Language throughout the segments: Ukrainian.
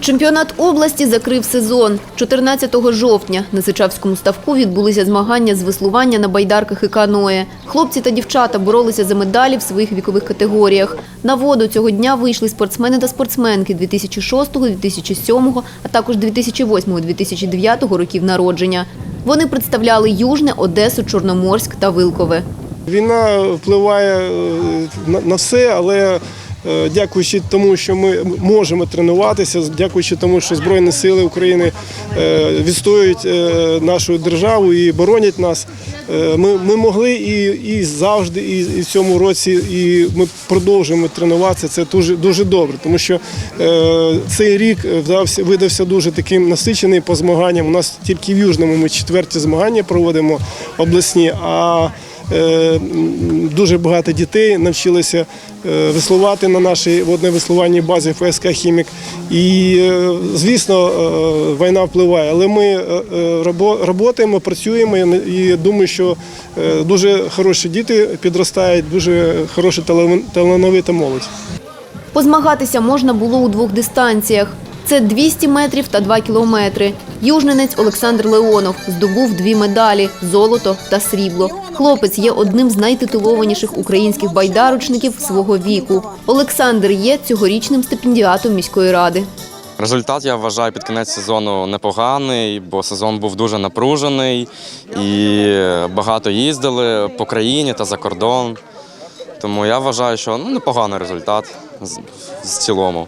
Чемпіонат області закрив сезон. 14 жовтня на Сичавському ставку відбулися змагання з веслування на байдарках і каное. Хлопці та дівчата боролися за медалі в своїх вікових категоріях. На воду цього дня вийшли спортсмени та спортсменки 2006, 2007, а також 2008, 2009 років народження. Вони представляли Южне, Одесу, Чорноморськ та Вилкове. Війна впливає е, на- все, але дякуючи тому, що ми можемо тренуватися, дякуючи тому, що Збройні Сили України е, відстоюють е, нашу державу і боронять нас. е, Ми, ми могли і, і завжди, і, і в цьому році, і ми продовжуємо тренуватися. Це дуже дуже добре, тому що е, цей рік вдався, видався дуже таким насичений по змаганням. У нас тільки в Южному ми четверті змагання проводимо обласні. а Е, Дуже багато дітей навчилися е, веслувати на нашій водно-веслувальній базі ФСК Хімік. І, е, звісно, е, війна впливає, але ми е, е, працюємо, і думаю, що е, дуже хороші діти підростають, дуже хороша талановита молодь. Позмагатися можна було у двох дистанціях. Це 200 метрів та 2 кілометри. Южненець Олександр Леонов здобув дві медалі – золото та срібло. Хлопець є одним з найтитулованіших українських байдарочників свого віку. Олександр є цьогорічним стипендіатом міської ради. Результат я вважаю під кінець сезону непоганий, бо сезон був дуже напружений і багато їздили по країні та за кордон. Тому я вважаю, що ну, непоганий результат в цілому.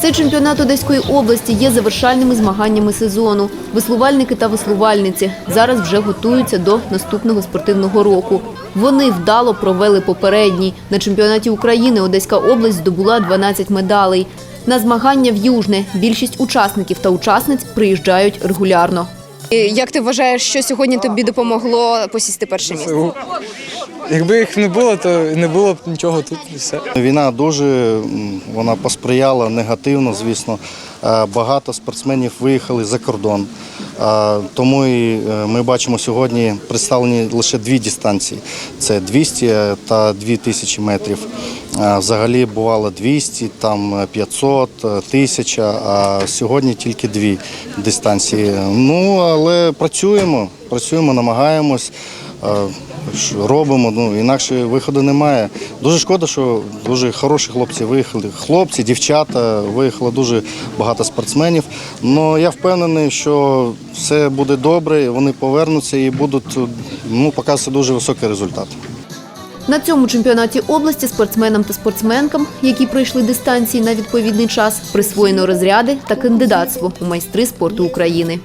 Цей чемпіонат Одеської області є завершальними змаганнями сезону. Веслувальники та веслувальниці зараз вже готуються до наступного спортивного року. Вони вдало провели попередній. На чемпіонаті України Одеська область здобула 12 медалей. На змагання в Южне більшість учасників та учасниць приїжджають регулярно. Як ти вважаєш, що сьогодні тобі допомогло посісти перше місце? Якби їх не було, то не було б нічого тут і все. Війна дуже вона посприяла негативно, звісно. Е, Багато спортсменів виїхали за кордон. Е, Тому і е, ми бачимо сьогодні представлені лише дві дистанції: це 200 та 2000 метрів. Взагалі бувало 200, там 500, е, 1000, а сьогодні тільки дві дистанції. Ну але працюємо, працюємо, намагаємось. Робимо, ну інакше виходу немає. Дуже шкода, що дуже хороші хлопці виїхали. Хлопці, дівчата, виїхало дуже багато спортсменів. Але я впевнений, що все буде добре, вони повернуться і будуть ну, показувати дуже високий результат. На цьому чемпіонаті області спортсменам та спортсменкам, які пройшли дистанції на відповідний час, присвоєно розряди та кандидатство у майстри спорту України.